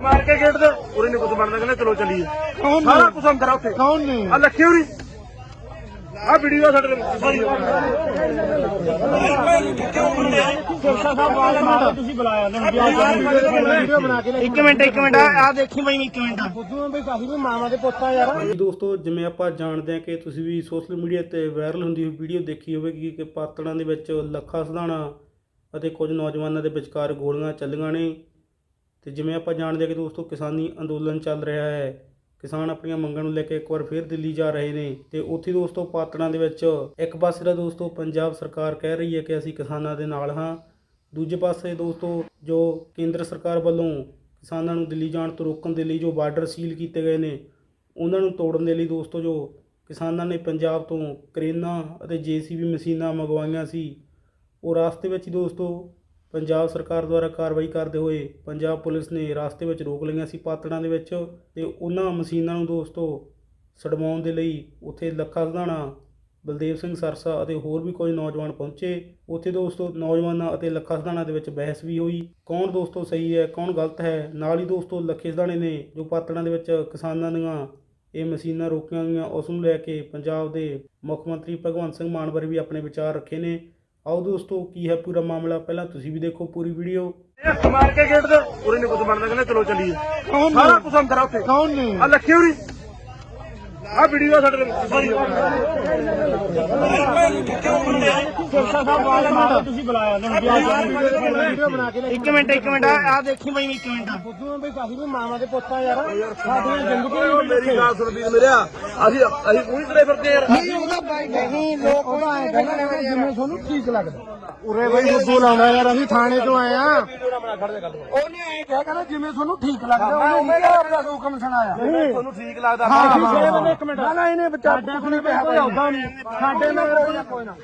ਮਾਰ ਕੇ ਗੇਟ ਤੇ ਉਰੇ ਨਹੀਂ ਕੁਝ ਬਣਦਾ ਕਹਿੰਦੇ ਚਲੋ ਚੱਲੀਏ। ਕੌਣ ਨੇ? ਸਾਰਾ ਕੁਝ ਅੰਦਰ ਆ ਉੱਥੇ। ਕੌਣ ਨੇ ਆ ਲੱਖੇ ਹੋਰੀ ਆ ਵੀਡੀਓ ਸਾਡੇ ਕੋਲ ਸਾਰੀ ਤੁਸੀਂ ਬੁਲਾਇਆ ਵੀਡੀਓ ਬਣਾ ਕੇ ਇੱਕ ਮਿੰਟ ਇੱਕ ਮਿੰਟ। ਆ ਦੇਖੀ ਬਈ ਇੱਕ ਮਿੰਟ। ਬੁੱਧੂ ਬਈ ਕਾਫੀ ਵੀ ਮਾਮਾ ਦੇ ਪੁੱਤਾਂ ਯਾਰ। ਹਾਂਜੀ ਦੋਸਤੋ ਜਿਵੇਂ ਆਪਾਂ ਜਾਣਦੇ ਹਾਂ ਕਿ ਤੁਸੀਂ ਵੀ ਸੋਸ਼ਲ ਮੀਡੀਆ ਤੇ ਵਾਇਰਲ ਹੁੰਦੀ ਹੋਈ ਵੀਡੀਓ ਦੇਖੀ ਹੋਵੇਗੀ ਕਿ ਪਾਤੜਾਂ ਦੇ ਵਿੱਚ ਲੱਖਾ ਸਧਾਣਾ ਅਤੇ ਕੁਝ ਨੌਜਵਾਨਾਂ ਦੇ ਵਿਚਕਾਰ ਗੋਲੀਆਂ ਚੱਲੀਆਂ ਨੇ। ਤੇ ਜਿਵੇਂ ਆਪਾਂ ਜਾਣਦੇ ਹਾਂ ਕਿ ਦੋਸਤੋ ਕਿਸਾਨੀ ਅੰਦੋਲਨ ਚੱਲ ਰਿਹਾ ਹੈ, ਕਿਸਾਨ ਆਪਣੀਆਂ ਮੰਗਾਂ ਨੂੰ ਲੈ ਕੇ ਇੱਕ ਵਾਰ ਫਿਰ ਦਿੱਲੀ ਜਾ ਰਹੇ ਨੇ ਤੇ ਉੱਥੇ ਦੋਸਤੋ ਪਾਤੜਾਂ ਦੇ ਵਿੱਚ ਇੱਕ ਪਾਸੇ ਦਾ ਦੋਸਤੋ ਪੰਜਾਬ ਸਰਕਾਰ ਕਹਿ ਰਹੀ ਹੈ ਕਿ ਅਸੀਂ ਕਿਸਾਨਾਂ ਦੇ ਨਾਲ ਹਾਂ, ਦੂਜੇ ਪਾਸੇ ਦੋਸਤੋ ਜੋ ਕੇਂਦਰ ਸਰਕਾਰ ਵੱਲੋਂ ਕਿਸਾਨਾਂ ਨੂੰ ਦਿੱਲੀ ਜਾਣ ਤੋਂ ਰੋਕਣ ਦੇ ਲਈ ਜੋ ਬਾਰਡਰ ਸੀਲ ਕੀਤੇ ਗਏ ਨੇ, ਉਹਨਾਂ ਨੂੰ ਤੋੜਨ ਦੇ ਲਈ ਦੋਸਤੋ ਜੋ ਕਿਸਾਨਾਂ ਨੇ ਪੰਜਾਬ ਤੋਂ ਕਰੇਨਾਂ ਅਤੇ ਜੀਸੀਬੀ ਮਸ਼ੀਨਾਂ ਮੰਗਵਾਈਆਂ ਸੀ, ਉਹ ਰਾਸਤੇ ਵਿੱਚ ਹੀ ਦੋਸਤੋ ਪੰਜਾਬ ਸਰਕਾਰ ਦੁਆਰਾ ਕਾਰਵਾਈ ਕਰਦੇ ਹੋਏ ਪੰਜਾਬ ਪੁਲਿਸ ਨੇ ਰਾਸਤੇ ਵਿੱਚ ਰੋਕ ਲਈਆਂ ਸੀ ਪਾਤੜਾਂ ਦੇ ਵਿੱਚ ਤੇ ਉਹਨਾਂ ਮਸ਼ੀਨਾਂ ਨੂੰ ਦੋਸਤੋ ਛਡਵਾਉਣ ਦੇ ਲਈ ਉੱਥੇ ਲੱਖਾ ਸਧਾਣਾ ਬਲਦੇਵ ਸਿੰਘ ਸਰਸਾ ਅਤੇ ਹੋਰ ਵੀ ਕੁਝ ਨੌਜਵਾਨ ਪਹੁੰਚੇ। ਉੱਥੇ ਦੋਸਤੋ ਨੌਜਵਾਨਾਂ ਅਤੇ ਲੱਖਾ ਸਧਾਣਾ ਦੇ ਵਿੱਚ ਬਹਿਸ ਵੀ ਹੋਈ। ਕੌਣ ਦੋਸਤੋ ਸਹੀ ਹੈ, ਕੌਣ ਗਲਤ ਹੈ? ਨਾਲ ਹੀ ਦੋਸਤੋ ਲੱਖੇ ਸਧਾਣੇ ਨੇ ਜੋ ਪਾਤੜਾਂ ਦੇ ਵਿੱਚ ਕਿਸਾਨਾਂ ਦੀਆਂ ਇਹ ਮਸ਼ੀਨਾਂ ਰੋਕੀਆਂ ਗਈਆਂ, ਉਸ ਨੂੰ ਲੈ ਕੇ ਪੰਜਾਬ ਦੇ ਮੁੱਖ ਮੰਤਰੀ ਭਗਵੰਤ ਸਿੰਘ ਮਾਨ ਬਾਰੇ ਵੀ ਆਪਣੇ ਵਿਚਾਰ ਰੱਖੇ ਨੇ। ਆਓ ਦੋਸਤੋ ਕੀ ਹੈ ਪੂਰਾ ਮਾਮਲਾ? ਪਹਿਲਾਂ ਤੁਸੀਂ ਵੀ ਦੇਖੋ ਪੂਰੀ ਵੀਡੀਓ। ਮਾਰ ਕੇ ਗੇਟ ਤੇ ਉਰੇ ਨਹੀਂ ਕੁਝ ਬਣਦਾ ਕਹਿੰਦੇ ਚਲੋ ਚੱਲੀਏ। ਸਾਰਾ ਨੇ? ਕੁਝ ਅੰਦਰ ਆ ਉੱਥੇ। ਕੌਣ ਨੇ? ਆ ਲੱਖੇ ਹੋਰੀ। ਆ ਵੀਡੀਓ ਸਾਡੇ ਕੋਲ ਸਾਰੀ ਤੁਸੀਂ ਬੁਲਾਇਆ ਵੀਡੀਓ ਬਣਾ ਕੇ ਇੱਕ ਮਿੰਟ ਇੱਕ ਮਿੰਟ ਆ ਦੇਖੀ ਬਈ ਇੱਕ ਮਿੰਟ। ਬੁੱਧੂ ਬਈ ਕਾਫੀ ਵੀ ਮਾਮਾ ਦੇ ਪੁੱਤਾਂ ਯਾਰ। ਸਾਡੀਆਂ ਜ਼ਿੰਦਗੀਆਂ ਓਏ ਮੇਰੀ ਗੱਲ ਸੁਣ ਵੀਰ ਮੇਰਿਆ। ਅਸੀਂ ਅਸੀਂ ਪੂਰੀ ਤਰ੍ਹਾਂ ਫਿਰਦੇ ਯਾਰ। ਨਹੀਂ ਉਹਦਾ ਬਾਈ ਨਹੀਂ ਲੋਕ ਉਹਦਾ ਐ ਕਹਿੰਦੇ ਨੇ ਵੀ ਜਿਵੇਂ ਤੁਹਾਨੂੰ ਠੀਕ ਲੱਗਦਾ। ਉਰੇ ਬਈ ਬੁੱਧੂ ਲਾਉਣਾ ਯਾਰ ਅਸੀਂ ਥਾਣੇ ਤੋਂ ਆਏ ਆ ਉਹਨੇ ਐ ਕਿਹਾ ਕਹਿੰਦਾ ਜਿਵੇਂ ਤੁਹਾਨੂੰ ਠੀਕ ਲੱਗਦਾ ਉਹਨੇ ਮੇਰਾ ਆਪਣਾ ਹੁਕਮ ਸੁਣਾਇਆ। ਤੁਹਾਨੂੰ ਠੀਕ ਲੱਗਦਾ ਹਾਂ ਹਾਂ ਇੱਕ ਮਿੰਟ ਨਾ ਨਾ ਇਹਨੇ ਬੱਚਾ ਸਾਡੇ ਕੋਲ ਕੋਈ ਆਉਂਦਾ ਨਹੀਂ। ਸਾਡੇ ਨਾਲ ਕੋਈ ਕੋਈ ਨਾ।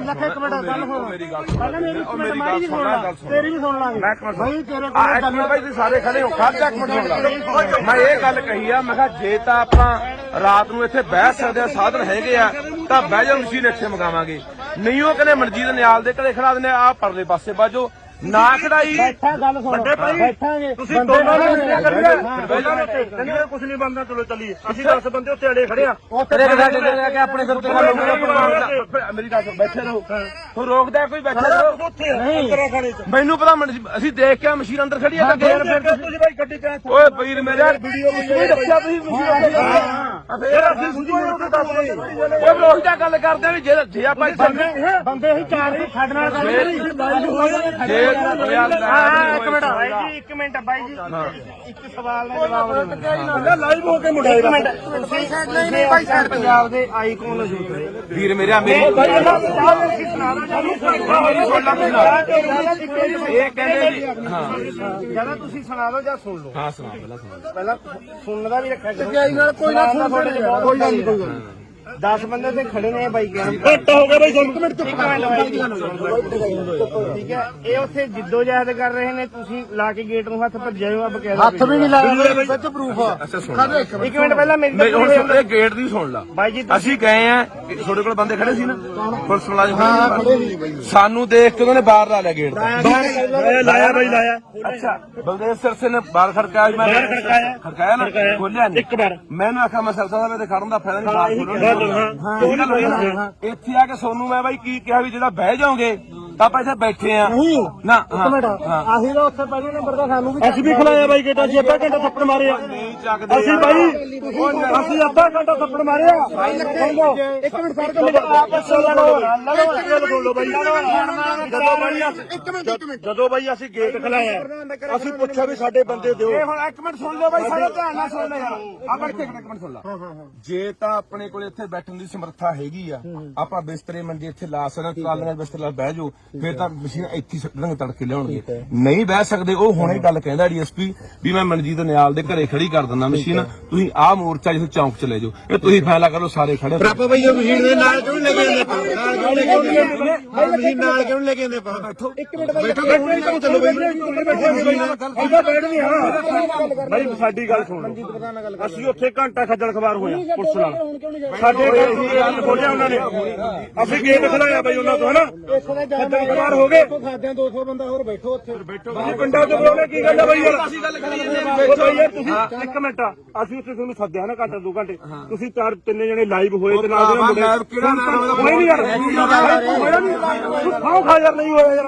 ਲੱਖ ਇੱਕ ਮਿੰਟ ਗੱਲ ਸੁਣ ਮੇਰੀ ਗੱਲ ਪਹਿਲਾਂ ਮੇਰੀ ਇੱਕ ਮਿੰਟ ਮਾਰੀ ਵੀ ਸੁਣ ਲਾ ਤੇਰੀ ਵੀ ਸੁਣ ਲਾਂਗੇ ਭਾਈ ਤੇਰੇ ਆ ਕੋਲ ਇੱਕ ਗੱਲ ਬਾਈ ਤੁਸੀਂ ਸਾਰੇ ਖੜੇ ਹੋ ਖੜ ਜਾ ਇੱਕ ਮਿੰਟ ਸੁਣ ਲਾ। ਮੈਂ ਇਹ ਗੱਲ ਕਹੀ ਆ ਮੈਂ ਕਿਹਾ ਜੇ ਤਾਂ ਆਪਾਂ ਰਾਤ ਨੂੰ ਇੱਥੇ ਬਹਿ ਸਕਦੇ ਆ ਸਾਧਨ ਹੈਗੇ ਆ ਤਾਂ ਬਹਿ ਜਾ ਮਸ਼ੀਨ ਇੱਥੇ ਮੰਗਾਵਾਂਗੇ। ਨਹੀਂ ਉਹ ਕਹਿੰਦੇ ਮਨਜੀਤ ਨਿਆਲ ਦੇ ਘਰੇ ਖੜਾ ਦਿੰਦੇ ਆ ਪਰਲੇ ਪਾਸੇ ਬਾਜੋ ਨਾ ਖੜਾਈ। ਬੈਠਾ ਗੱਲ ਸੁਣ। ਵੱਡੇ ਭਾਈ ਬੈਠਾਂਗੇ। ਤੁਸੀਂ ਦੋਨਾਂ ਨੂੰ ਇੰਤਜ਼ਾਰ ਕਰੀਏ। ਦੋਨਾਂ ਨੂੰ ਉੱਤੇ ਕਹਿੰਦੇ ਕੁਝ ਨਹੀਂ ਬੰਦਾ ਚਲੋ ਚੱਲੀਏ। ਅਸੀਂ 10 ਬੰਦੇ ਉੱਤੇ ਅੜੇ ਖੜੇ ਆ। ਤੇਰੇ ਸਾਡੇ ਤੇ ਕੇ ਆਪਣੇ ਸਿਰ ਤੇ ਮੇਰੀ ਗੱਲ ਸੁਣ ਬੈਠੇ ਰਹੋ। ਤੂੰ ਰੋਕਦਾ ਕੋਈ ਬੈਠੇ ਰਹੋ। ਉੱਥੇ ਅੰਦਰ ਖਾਣੇ ਚ। ਮੈਨੂੰ ਪਤਾ ਅਸੀਂ ਦੇਖ ਕੇ ਮਸ਼ੀਨ ਅੰਦਰ ਖੜੀ ਆ ਤਾਂ ਫਿਰ ਫਿਰ ਤੁਸੀਂ ਭਾਈ ਗੱਡੀ ਚ ਓਏ ਵੀਰ ਮੇਰੇ। ਵੀਡੀਓ ਕੋਈ ਦੱਸਿਆ ਤੁਸੀਂ ਮਸ਼ੀਨ ਫਿਰ ਅਸੀਂ ਸੁਝੀ ਉੱਤੇ ਦੱਸ ਰਹੇ ਓਏ ਰੋਕ ਜਾ ਗੱਲ ਕਰਦੇ ਆ ਵੀ ਜੇ ਜੇ ਆਪਾਂ ਇੱਥੇ ਬੰਦੇ ਹੀ? ਚਾਰ ਹੀ ਸਾਡੇ ਨਾਲ ਗੱਲ ਕਰੀ ਜੇ ਯਾਰ ਹਾਂ ਇੱਕ ਮਿੰਟ ਬਾਈ ਜੀ ਇੱਕ ਮਿੰਟ ਬਾਈ ਜੀ। ਇੱਕ ਸਵਾਲ ਦਾ ਜਵਾਬ ਦਿਓ ਲਾਈਵ ਹੋ ਕੇ ਮੁੰਡਾ ਇੱਕ ਮਿੰਟ ਤੁਸੀਂ ਨਹੀਂ ਨਹੀਂ ਭਾਈ ਸਾਹਿਬ। ਪੰਜਾਬ ਦੇ ਆਈਕਨ ਰਹੇ ਵੀਰ ਮੇਰਾ ਮੇਰੀ। ਇਹ ਕਹਿੰਦੇ ਜੀ ਹਾਂ ਜਦੋਂ ਤੁਸੀਂ ਸੁਣਾ ਦਿਓ ਜਾਂ ਸੁਣ ਲਓ। ਹਾਂ ਸੁਣਾ ਪਹਿਲਾਂ ਸੁਣਾ ਪਹਿਲਾਂ ਸੁਣਨ ਦਾ ਵੀ ਰੱਖਿਆ ਕਰੋ। ਜਾਈ ਨਾਲ ਕੋਈ ਨਾ ਸੁਣ ਤੁਹਾਡੇ ਚ ਬਹੁਤ ਕੋਈ ਗੱਲ ਨਹੀਂ ਕੋਈ ਗੱਲ 10 ਬੰਦੇ ਤੇ ਖੜੇ ਨੇ ਬਾਈ ਕਹਿਣ ਘੱਟ ਹੋ ਗਿਆ ਬਾਈ ਇੱਕ ਮਿੰਟ ਚੁੱਪ ਠੀਕ ਹੈ ਇਹ ਉੱਥੇ ਜਿੱਦੋ ਜਹਿਦ ਕਰ ਰਹੇ ਨੇ ਤੁਸੀਂ ਲਾ ਕੇ ਗੇਟ ਨੂੰ ਹੱਥ ਭੱਜਿਆ ਹੋ ਆ ਬਕਾਇਦਾ ਹੱਥ ਵੀ ਨਹੀਂ ਲਾਇਆ ਵਿੱਚ ਪ੍ਰੂਫ ਆ। ਖਾਦੇ ਇੱਕ ਮਿੰਟ। ਪਹਿਲਾਂ ਮੇਰੀ ਤਾਂ ਹੁਣ ਇਹ ਗੇਟ ਦੀ ਸੁਣ ਲਾ। ਬਾਈ ਜੀ ਅਸੀਂ ਗਏ ਆ ਤੁਹਾਡੇ ਕੋਲ ਬੰਦੇ ਖੜੇ ਸੀ ਨਾ? ਪੁਲਿਸ ਮੁਲਾਜ਼ਮ ਹਾਂ ਖੜੇ ਸੀ। ਸਾਨੂੰ ਦੇਖ ਕੇ ਉਹਨਾਂ ਨੇ ਬਾਹਰ ਲਾ ਲਿਆ ਗੇਟ ਤੋਂ। ਲਾਇਆ ਲਾਇਆ। ਬਾਈ ਲਾਇਆ। ਅੱਛਾ ਬਲਦੇਵ ਸਿਰਸੇ ਨੇ ਬਾਹਰ ਖੜਕਾਇਆ ਮੈਂ ਖੜਕਾਇਆ। ਖੜਕਾਇਆ ਨਾ? ਖੋਲਿਆ ਨਹੀਂ ਇੱਕ ਵਾਰ। ਮੈਨੂੰ ਆਖਿਆ ਮੈਂ ਸਰਸਾ ਸਾਹਿਬ ਦੇ ਖੜਨ ਦਾ ਫਾਇਦਾ ਨਹੀਂ ਬਾਹਰ ਖੋਲਣ ਹਾਂ, ਹਾਂ ਇੱਥੇ ਆ ਕੇ ਸੋਨੂੰ ਮੈਂ ਬਾਈ ਕੀ ਕਿਹਾ ਵੀ ਜਿਹੜਾ ਬਹਿ ਜਾਓਗੇ ਤਾਂ ਆਪਾਂ ਇੱਥੇ ਬੈਠੇ ਆ। ਨਹੀਂ ਨਾ ਇੱਕ ਮਿੰਟ। ਆਹੀ ਦਾ ਉੱਥੇ ਪਹਿਲੇ ਨੰਬਰ ਦਾ ਸਾਨੂੰ ਵੀ ਅਸੀਂ ਵੀ ਖਲਾਇਆ ਬਾਈ ਗੇਟਾਂ 'ਚ ਅੱਧਾ ਘੰਟਾ ਥੱਪੜ ਮਾਰਿਆ। ਅਸੀਂ ਬਾਈ ਅਸੀਂ ਅੱਧਾ ਘੰਟਾ ਥੱਪੜ ਮਾਰਿਆ। ਇੱਕ ਮਿੰਟ ਇੱਕ ਮਿੰਟ ਆਪਸ ਲੜੋ। ਲੜੋ ਬਾਈ। ਜਦੋਂ ਬਾਈ ਅਸੀਂ ਇੱਕ ਮਿੰਟ ਇੱਕ ਮਿੰਟ। ਜਦੋਂ ਬਾਈ ਅਸੀਂ ਗੇਟ ਖਲਾਇਆ ਅਸੀਂ ਪੁੱਛਿਆ ਵੀ ਸਾਡੇ ਬੰਦੇ ਦਿਓ। ਇਹ ਹੁਣ ਇੱਕ ਮਿੰਟ ਸੁਣ ਲਿਓ ਬਾਈ ਸਾਰੇ ਧਿਆਨ ਨਾਲ ਸੁਣ ਲੈ ਯਾਰ ਆ ਬੈਠੇ ਇੱਕ ਮਿੰਟ ਸੁਣ ਲਾ। ਜੇ ਤਾਂ ਆਪਣੇ ਕੋਲ ਇੱਥੇ ਬੈਠਣ ਦੀ ਸਮਰੱਥਾ ਹੈਗੀ ਆ ਆਪਾਂ ਬਿਸਤਰੇ ਮੰਜੇ ਇੱਥੇ ਲਾ ਸਕਦੇ ਕਾਲੀਆਂ ਬਿਸਤਰੇ ਲਾ ਬਹਿ ਜਾਓ। ਫਿਰ ਤਾਂ ਮਸ਼ੀਨ ਇੱਥੇ ਸੱਟਣਗੇ ਤੜਕੇ ਲਿਆਉਣਗੇ। ਨਹੀਂ ਬਹਿ ਸਕਦੇ ਉਹ ਹੁਣੇ ਗੱਲ ਕਹਿੰਦਾ ਡੀਐਸਪੀ ਵੀ ਮੈਂ ਮਨਜੀਤ ਨਿਆਲ ਦੇ ਘਰੇ ਖੜੀ ਕਰ ਦਿੰਦਾ ਮਸ਼ੀਨ। ਤੁਸੀਂ ਆਹ ਮੋਰਚਾ ਜਿੱਥੇ ਚੌਂਕ ਚ ਲੈ ਜਾਓ ਇਹ ਤੁਸੀਂ ਫੈਸਲਾ ਕਰੋ ਸਾਰੇ ਖੜੇ। ਆਪਾਂ ਬਈ ਉਹ ਮਸ਼ੀਨ ਦੇ ਨਾਲ ਕਿਉਂ ਲੈ ਕੇ ਜਾਂਦੇ ਨਾਲ ਕਿਉਂ ਲੈ ਕੇ ਜਾਂਦੇ ਮਸ਼ੀਨ ਨਾਲ ਕਿਉਂ ਲੈ ਕੇ ਜਾਂਦੇ ਆਪਾਂ? ਬੈਠੋ ਇੱਕ ਮਿੰਟ ਬੈਠੋ ਬੈਠੋ ਚਲੋ ਬੈਠ ਨਹੀਂ ਹਾਂ ਬਾਈ ਸਾਡੀ ਗੱਲ ਸੁਣ ਲਓ। ਅਸੀਂ ਉੱਥੇ ਘੰਟਾ ਖੱਜਲ ਖਵਾਰ ਹੋਇਆ ਪੁਲਿਸ ਨਾਲ। ਸਾਡੇ ਗੇਟ ਖੋਲਿਆ ਉਹਨਾਂ ਨੇ? ਅਸੀਂ ਗੇਟ ਖਲਾਇਆ ਬਾਈ ਉਹਨਾਂ ਤੋਂ ਹਨਾ? ਬਿਮਾਰ ਹੋ ਗਏ। ਖਾਦਿਆਂ 200 ਬੰਦਾ ਹੋਰ ਬੈਠੋ ਉੱਥੇ। ਤੁਸੀਂ ਪਿੰਡਾਂ ਚ ਬੋਲੇ ਕੀ ਗੱਲ ਹੈ ਬਈ ਯਾਰ? ਅਸੀਂ ਗੱਲ ਕਰੀ ਜਾਂਦੇ ਯਾਰ ਤੁਸੀਂ ਇੱਕ ਮਿੰਟ ਅਸੀਂ ਉੱਥੇ ਤੁਹਾਨੂੰ ਸੱਦਿਆ ਨਾ ਘੰਟਾ ਦੋ ਘੰਟੇ। ਤੁਸੀਂ ਚਾਰ ਤਿੰਨ ਜਣੇ ਲਾਈਵ ਹੋਏ ਤੇ ਨਾਲ ਦੇ ਮੁੰਡੇ ਕਿਹੜਾ live ਨਹੀਂ ਯਾਰ ਖਾਓ ਖਾ ਯਾਰ ਨਹੀਂ ਹੋਇਆ ਯਾਰ।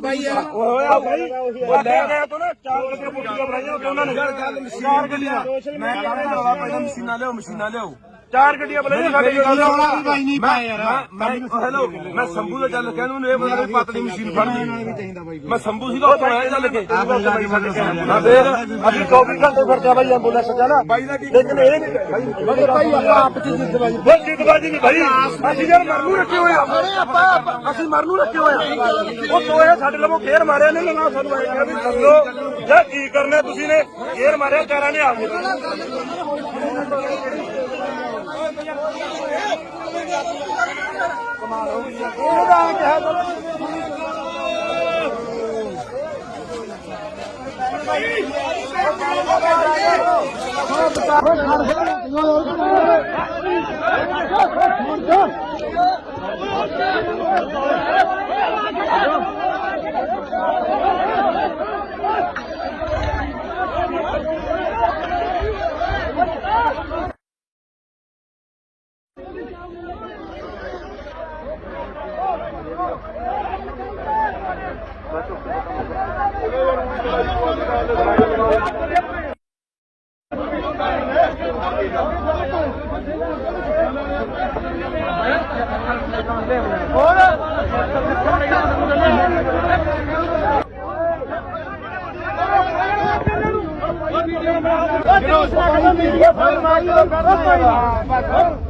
ਬਾਈ ਯਾਰ ਹੋਇਆ ਬਾਈ। ਉਹ ਲੈ ਗਿਆ ਤੂੰ ਨਾ ਚਾਰ ਗੱਡੀਆਂ ਪੁੱਟੀਆਂ ਬਣਾਈਆਂ ਉਹਨਾਂ ਨੇ। ਚਾਰ ਗੱਡੀਆਂ। ਮੈਂ ਕਹਿੰਦਾ ਪਹਿਲਾਂ ਮਸ਼ੀਨਾਂ ਲਿਆਓ ਮਸ਼ੀਨਾਂ ਲਿਆਓ। ਚਾਰ ਗੱਡੀਆਂ ਬਣਾਈਆਂ ਸਾਡੇ ਬਾਈ ਮੈਂ ਹੈਲੋ ਮੈਂ ਸੰਭੂ ਦਾ ਚੱਲ ਕਹਿੰਦਾ ਉਹਨੂੰ ਇਹ ਬੰਦਾ ਵੀ ਪਤਲੀ ਮਸ਼ੀਨ ਫੜ ਲਈ ਵੀ ਚਾਹੀਦਾ ਬਾਈ ਮੈਂ ਸੰਭੂ ਸੀਗਾ ਉਹ ਤੋਂ ਆਇਆ ਚੱਲ ਕੇ ਹਾਂ ਫੇਰ ਅਸੀਂ 24 ਘੰਟੇ ਫਿਰਦੇ ਬਾਈ ਐਂਬੂਲੈਂਸ ਚ ਨਾ ਬਾਈ ਦਾ ਕੀ ਲੇਕਿਨ ਇਹ ਨਹੀਂ ਭਾਈ ਭਾਈ ਆਪਾਂ ਆਪ ਚ ਜਿੱਦਬਾਜੀ ਉਹ ਜਿੱਦਬਾਜੀ ਨਹੀਂ ਭਾਈ ਅਸੀਂ ਯਾਰ ਮਰਨੂ ਰੱਖੇ ਹੋਏ ਆ ਅਸੀਂ ਮਰਨੂ ਰੱਖੇ ਹੋਏ ਆ ਉਹ ਦੋਏ ਸਾਡੇ ਲਵੋ ਘੇਰ ਮਾਰਿਆ ਨੇ ਨਾ ਸਾਨੂੰ ਆਇਆ ਕਿਹਾ ਵੀ ਥੱਲੋ ਜਾਂ ਕੀ ਕਰਨਾ ਤੁਸੀਂ ਨੇ ਘੇਰ ਮਾਰਿਆ ਚਾਰਾਂ ਨੇ ਆ ਗਏ ਕਮਾਲ ਹੋ ਗਈ ਉਹਦਾ ਕਿਹਾ Oh, Gracias.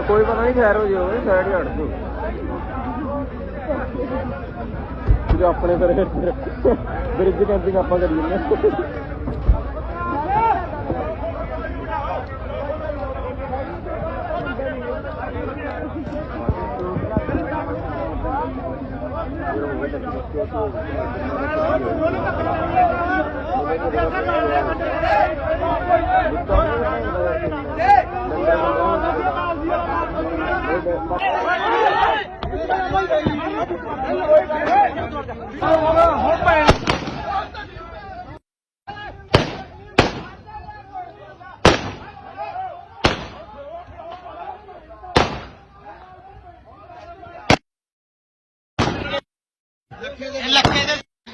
ਕੋਈ ਪਤਾ ਨਹੀਂ, ਖੈਰ ਹੋ ਜਾਵੇ ਸਾਈਡ ਹੀ ਹਟ ਜਾਓ ਜੋ ਆਪਣੇ ਫਿਰ ਬ੍ਰਿਜ ਕੈਂਪਿੰਗ ਆਪਾਂ ਕਰੀ ਜੰਨੇ ਲੱਖੇ ਦੇ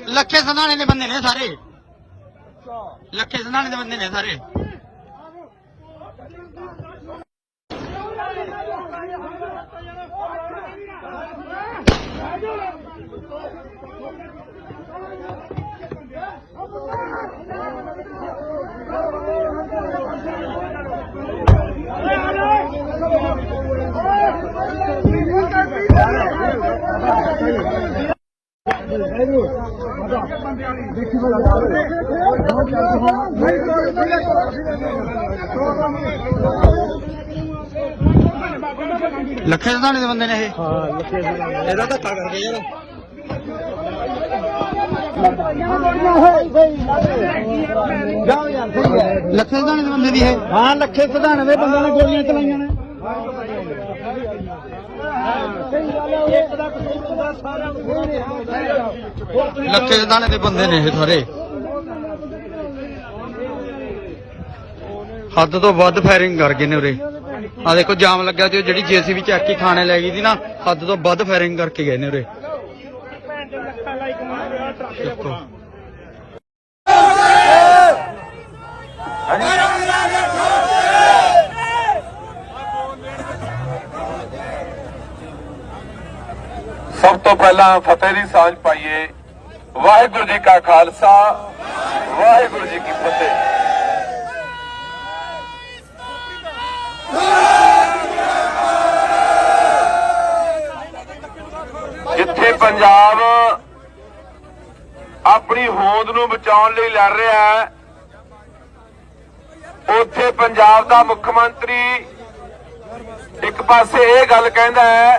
ਲੱਖੇ ਸੰਧਾਣੇ ਦੇ ਬੰਦੇ ਨੇ ਸਾਰੇ। ਲੱਖੇ ਸੰਧਾਣੇ ਦੇ ਬੰਦੇ ਨੇ ਸਾਰੇ। ਲੱਖੇ ਸੰਧਾਣੇ ਦੇ ਬੰਦੇ ਨੇ ਇਹ? ਹਾਂ ਲੱਖੇ ਇਹਦਾ ਧੱਕਾ ਕਰਕੇ ਯਾਰ। ਲੱਖੇ ਸੰਧਾਣੇ ਦੇ ਬੰਦੇ ਦੀ ਇਹ ਹਾਂ ਲੱਖੇ ਸਧਾਣੇ ਦੇ ਬੰਦਿਆਂ ਨੇ ਗੋਲੀਆਂ ਚਲਾਈਆਂ ਨੇ ਲੱਖੇ ਸੰਧਾਣੇ ਦੇ ਬੰਦੇ ਨੇ ਇਹ ਸਾਰੇ। ਹੱਦ ਤੋਂ ਵੱਧ ਫਾਇਰਿੰਗ ਕਰ ਗਏ ਨੇ ਉਰੇ। ਆ ਦੇਖੋ, ਜਾਮ ਲੱਗਿਆ ਤੇ ਉਹ ਜਿਹੜੀ ਜੀਸੀਬੀ ਚੱਕ ਕੇ ਖਾਣੇ ਲੈ ਗਈ ਸੀ ਨਾ, ਹੱਦ ਤੋਂ ਵੱਧ ਫਾਇਰਿੰਗ ਕਰਕੇ ਗਏ ਨੇ ਉਰੇ। ਸਭ ਤੋਂ ਪਹਿਲਾਂ ਫਤਿਹ ਦੀ ਸਾਂਝ ਪਾਈਏ। ਵਾਹਿਗੁਰੂ ਜੀ ਕਾ ਖਾਲਸਾ, ਵਾਹਿਗੁਰੂ ਜੀ ਕੀ ਫਤਿਹ। ਜਿੱਥੇ ਪੰਜਾਬ ਆਪਣੀ ਹੋਂਦ ਨੂੰ ਬਚਾਉਣ ਲਈ ਲੜ ਰਿਹਾ ਹੈ। ਉੱਥੇ ਪੰਜਾਬ ਦਾ ਮੁੱਖ ਮੰਤਰੀ ਇੱਕ ਪਾਸੇ ਇਹ ਗੱਲ ਕਹਿੰਦਾ ਹੈ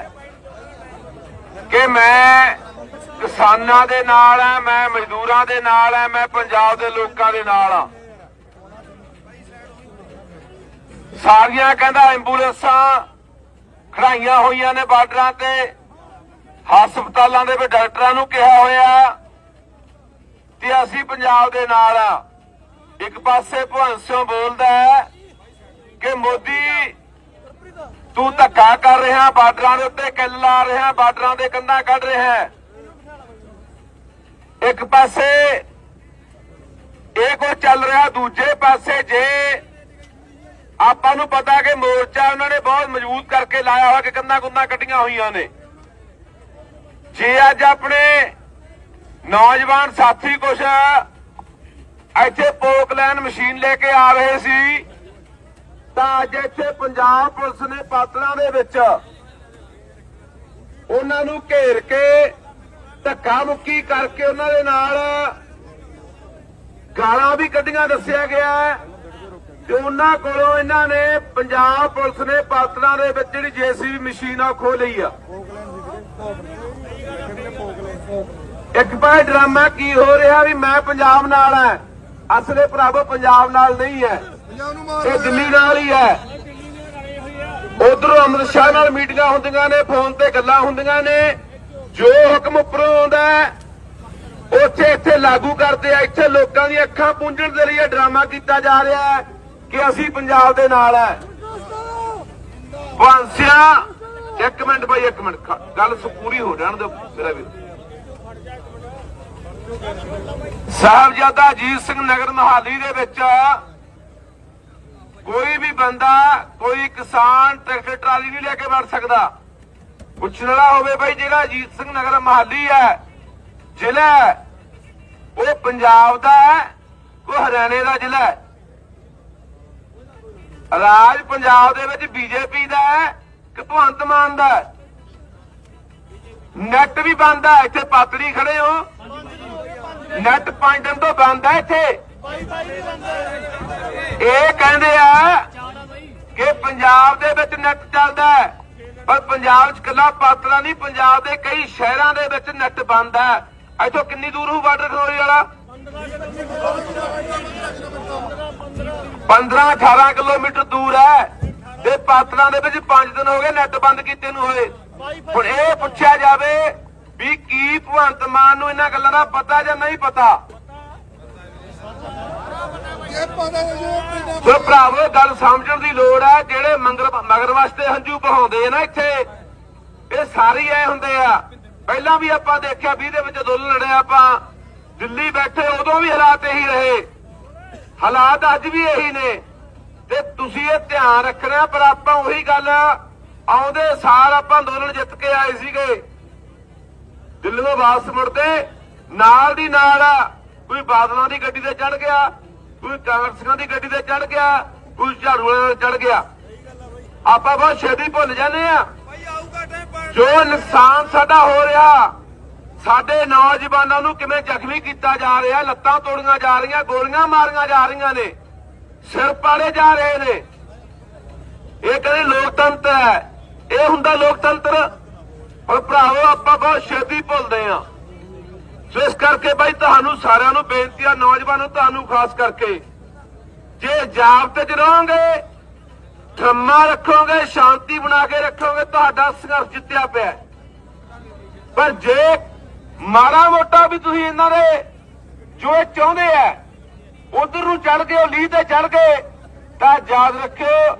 ਕਿ ਮੈਂ ਕਿਸਾਨਾਂ ਦੇ ਨਾਲ ਆ ਮੈਂ ਮਜ਼ਦੂਰਾਂ ਦੇ ਨਾਲ ਆ ਮੈਂ ਪੰਜਾਬ ਦੇ ਲੋਕਾਂ ਦੇ ਨਾਲ ਆ ਸਾਰੀਆਂ ਕਹਿੰਦਾ ਐਂਬੂਲੈਂਸਾਂ ਖੜਾਈਆਂ ਹੋਈਆਂ ਨੇ ਬਾਰਡਰਾਂ ਤੇ, ਹਸਪਤਾਲਾਂ ਦੇ ਵਿੱਚ ਡਾਕਟਰਾਂ ਨੂੰ ਕਿਹਾ ਹੋਇਆ। ਕਿ ਅਸੀਂ ਪੰਜਾਬ ਦੇ ਨਾਲ ਆ। ਇੱਕ ਪਾਸੇ ਭਗਵੰਤ ਬੋਲਦਾ ਹੈ ਕਿ ਮੋਦੀ, ਤੂੰ ਧੱਕਾ ਕਰ ਰਿਹਾ, ਬਾਰਡਰਾਂ ਦੇ ਉੱਤੇ ਕਿੱਲ ਲਾ ਰਿਹਾ, ਬਾਰਡਰਾਂ ਦੇ ਕੰਧਾਂ ਕੱਢ ਰਿਹਾ ਇੱਕ ਪਾਸੇ ਇਹ ਕੋ ਚੱਲ ਰਿਹਾ, ਦੂਜੇ ਪਾਸੇ ਜੇ ਆਪਾਂ ਨੂੰ ਪਤਾ ਕਿ ਮੋਰਚਾ ਉਹਨਾਂ ਨੇ ਬਹੁਤ ਮਜ਼ਬੂਤ ਕਰਕੇ ਲਾਇਆ ਹੋਇਆ ਕਿ ਕੰਧਾਂ ਕੁੰਧਾਂ ਕੱਟੀਆਂ ਹੋਈਆਂ ਨੇ। ਜੇ ਅੱਜ ਆਪਣੇ ਨੌਜਵਾਨ ਸਾਥੀ ਕੁਛ ਇੱਥੇ ਪੋਕਲੈਨ ਮਸ਼ੀਨ ਲੈ ਕੇ ਆ ਰਹੇ ਸੀ। ਤਾਂ ਅੱਜ ਇੱਥੇ ਪੰਜਾਬ ਪੁਲਿਸ ਨੇ ਪਾਤਲਾਂ ਦੇ ਵਿੱਚ ਉਹਨਾਂ ਨੂੰ ਘੇਰ ਕੇ ਧੱਕਾ ਮੁੱਕੀ ਕਰਕੇ ਉਹਨਾਂ ਦੇ ਨਾਲ ਗਾਲਾਂ ਵੀ ਕੱਢੀਆਂ ਦੱਸਿਆ ਗਿਆ ਤੇ ਉਹਨਾਂ ਕੋਲੋਂ ਇਹਨਾਂ ਨੇ ਪੰਜਾਬ ਪੁਲਿਸ ਨੇ ਪਾਤਲਾਂ ਦੇ ਵਿੱਚ ਜਿਹੜੀ ਜੀਸੀਬੀ ਮਸ਼ੀਨ ਆ ਖੋ ਲਈ ਆ। ਇੱਕ ਪਾਸੇ ਡਰਾਮਾ ਕੀ ਹੋ ਰਿਹਾ ਵੀ ਮੈਂ ਪੰਜਾਬ ਨਾਲ ਆ। ਅਸਲੇ ਭਰਾਵੋ ਪੰਜਾਬ ਨਾਲ ਨਹੀਂ ਹੈ ਇਹ ਦਿੱਲੀ ਨਾਲ ਹੀ ਹੈ ਉਧਰੋਂ ਅੰਮ੍ਰਿਤ ਸ਼ਾਹ ਨਾਲ ਮੀਟਿੰਗਾਂ ਹੁੰਦੀਆਂ ਨੇ ਫੋਨ ਤੇ ਗੱਲਾਂ ਹੁੰਦੀਆਂ ਨੇ। ਜੋ ਹੁਕਮ ਉੱਪਰੋਂ ਆਉਂਦਾ ਹੈ ਉੱਥੇ ਇੱਥੇ ਲਾਗੂ ਕਰਦੇ ਆ। ਇੱਥੇ ਲੋਕਾਂ ਦੀਆਂ ਅੱਖਾਂ ਪੂੰਝਣ ਦੇ ਲਈ ਇਹ ਡਰਾਮਾ ਕੀਤਾ ਜਾ ਰਿਹਾ ਹੈ ਕਿ ਅਸੀਂ ਪੰਜਾਬ ਦੇ ਨਾਲ ਹੈ ਵਾਂਸਿਆ ਇੱਕ ਮਿੰਟ ਬਾਈ ਇੱਕ ਮਿੰਟ। ਗੱਲ ਪੂਰੀ ਹੋ ਜਾਣ ਦਿਓ ਮੇਰਾ ਵੀਰ। ਸਾਹਿਬਜ਼ਾਦਾ ਅਜੀਤ ਸਿੰਘ ਨਗਰ ਮਹਾਲੀ ਦੇ ਵਿੱਚ ਕੋਈ ਵੀ ਬੰਦਾ ਕੋਈ ਕਿਸਾਨ ਟਰੈਕਟਰ ਟਰਾਲੀ ਨਹੀਂ ਲੈ ਕੇ ਵੜ ਸਕਦਾ। ਪੁੱਛਣ ਵਾਲਾ ਹੋਵੇ ਬਈ ਜਿਹੜਾ ਅਜੀਤ ਸਿੰਘ ਨਗਰ ਮਹਾਲੀ ਹੈ ਜ਼ਿਲ੍ਹਾ ਹੈ, ਉਹ ਪੰਜਾਬ ਦਾ ਹੈ ਉਹ ਹਰਿਆਣੇ ਦਾ ਜ਼ਿਲ੍ਹਾ ਹੈ? ਰਾਜ ਪੰਜਾਬ ਦੇ ਵਿੱਚ ਬੀਜੇਪੀ ਦਾ ਹੈ ਕਿ ਭਗਵੰਤ ਮਾਨ ਦਾ ਨੈਟ ਵੀ ਬੰਦ ਹੈ ਇੱਥੇ ਪਾਤੜੀ ਖੜੇ ਹੋ। ਨੈਟ ਪੰਜ ਦਿਨ ਤੋਂ ਬੰਦ ਹੈ ਇੱਥੇ। ਇਹ ਕਹਿੰਦੇ ਆ ਕਿ ਪੰਜਾਬ ਦੇ ਵਿੱਚ ਨੈਟ ਚੱਲਦਾ ਹੈ, ਪਰ ਪੰਜਾਬ 'ਚ ਕੱਲਾ ਪਾਤੜਾ ਨਹੀਂ, ਪੰਜਾਬ ਦੇ ਕਈ ਸ਼ਹਿਰਾਂ ਦੇ ਵਿੱਚ ਨੈਟ ਬੰਦ ਹੈ। ਇੱਥੋਂ ਕਿੰਨੀ ਦੂਰ ਹੋ ਬਾਰਡਰ ਖਨੌਰੀ ਵਾਲਾ? 15 18 ਕਿਲੋਮੀਟਰ ਦੂਰ ਹੈ। ਤੇ ਪਾਤੜਾਂ ਦੇ ਵਿੱਚ 5 ਦਿਨ ਹੋ ਗਏ ਨੈਟ ਬੰਦ ਕੀਤੇ ਨੂੰ ਹੋਏ। ਹੁਣ ਇਹ ਪੁੱਛਿਆ ਜਾਵੇ ਵੀ ਕੀ ਭਗਵੰਤ ਮਾਨ ਨੂੰ ਇਹਨਾਂ ਗੱਲਾਂ ਦਾ ਪਤਾ ਜਾਂ ਨਹੀਂ ਪਤਾ? ਸੋ ਭਰਾਵੋ ਗੱਲ ਸਮਝਣ ਦੀ ਲੋੜ ਹੈ ਜਿਹੜੇ ਮੰਗਰ ਮਗਰ ਵਾਸਤੇ ਹੰਝੂ ਬਹਾਉਂਦੇ ਆ ਨਾ ਇੱਥੇ ਇਹ ਸਾਰੇ ਐ ਹੁੰਦੇ ਆ। ਪਹਿਲਾਂ ਵੀ ਆਪਾਂ ਦੇਖਿਆ 20 ਦੇ ਵਿੱਚ ਦੁੱਲ ਲੜਿਆ ਆਪਾਂ। ਦਿੱਲੀ ਬੈਠੇ ਉਦੋਂ ਵੀ ਹਾਲਾਤ ਇਹੀ ਰਹੇ। ਹਾਲਾਤ ਅੱਜ ਵੀ ਇਹੀ ਨੇ। ਤੇ ਤੁਸੀਂ ਇਹ ਧਿਆਨ ਰੱਖਣਾ ਪਰ ਆਪਾਂ ਉਹੀ ਗੱਲ ਆਉਂਦੇ ਸਾਲ ਆਪਾਂ ਅੰਦੋਲਨ ਜਿੱਤ ਕੇ ਆਏ ਸੀਗੇ। ਦਿੱਲੀੋਂ ਵਾਪਸ ਮੁੜਦੇ ਨਾਲ ਦੀ ਨਾਲ ਕੋਈ ਬਾਦਲਾਂ ਦੀ ਗੱਡੀ ਤੇ ਚੜ ਗਿਆ ਕੋਈ ਕਾਂਗਰਸੀਆਂ ਦੀ ਗੱਡੀ ਤੇ ਚੜ ਗਿਆ ਕੋਈ ਝਾੜੂ ਵਾਲਿਆਂ ਤੇ ਚੜ ਗਿਆ। ਆਪਾਂ ਬਹੁਤ ਛੇਤੀ ਭੁੱਲ ਜਾਂਦੇ ਆ ਜੋ ਨੁਕਸਾਨ ਸਾਡਾ ਹੋ ਰਿਹਾ ਸਾਡੇ ਨੌਜਵਾਨਾਂ ਨੂੰ ਕਿਵੇਂ ਜ਼ਖਮੀ ਕੀਤਾ ਜਾ ਰਿਹਾ ਲੱਤਾਂ ਤੋੜੀਆਂ ਜਾ ਰਹੀਆਂ ਗੋਲੀਆਂ ਮਾਰੀਆਂ ਜਾ ਰਹੀਆਂ ਨੇ ਸਿਰ ਪਾੜੇ ਜਾ ਰਹੇ ਨੇ। ਇਹ ਕਹਿੰਦੇ ਲੋਕਤੰਤਰ ਹੈ। ਇਹ ਹੁੰਦਾ ਲੋਕਤੰਤਰ। ਪਰ ਭਰਾਵੋ, ਆਪਾਂ ਬਹੁਤ ਛੇਤੀ ਭੁੱਲਦੇ ਆ ਸੋ ਇਸ ਕਰਕੇ ਬਾਈ ਤੁਹਾਨੂੰ ਸਾਰਿਆਂ ਨੂੰ ਬੇਨਤੀ ਆ, ਨੌਜਵਾਨੋ ਤੁਹਾਨੂੰ ਖਾਸ ਕਰਕੇ, ਜੇ ਜਾਬਤੇ 'ਚ ਰਹੋਗੇ, ਠੰਮਾ ਰੱਖੋਗੇ, ਸ਼ਾਂਤੀ ਬਣਾ ਕੇ ਰੱਖੋਗੇ, ਤੁਹਾਡਾ ਸੰਘਰਸ਼ ਜਿੱਤਿਆ ਪਿਆ। ਪਰ ਜੇ ਮਾੜਾ ਮੋਟਾ ਵੀ ਤੁਸੀਂ ਇਹਨਾਂ ਦੇ ਜੋ ਇਹ ਚਾਹੁੰਦੇ ਆ, ਉਧਰ ਨੂੰ ਚੜ ਗਏ ਉਹ ਲੀਹ ਤੇ ਚੜ ਗਏ ਤਾਂ ਯਾਦ ਰੱਖਿਓ,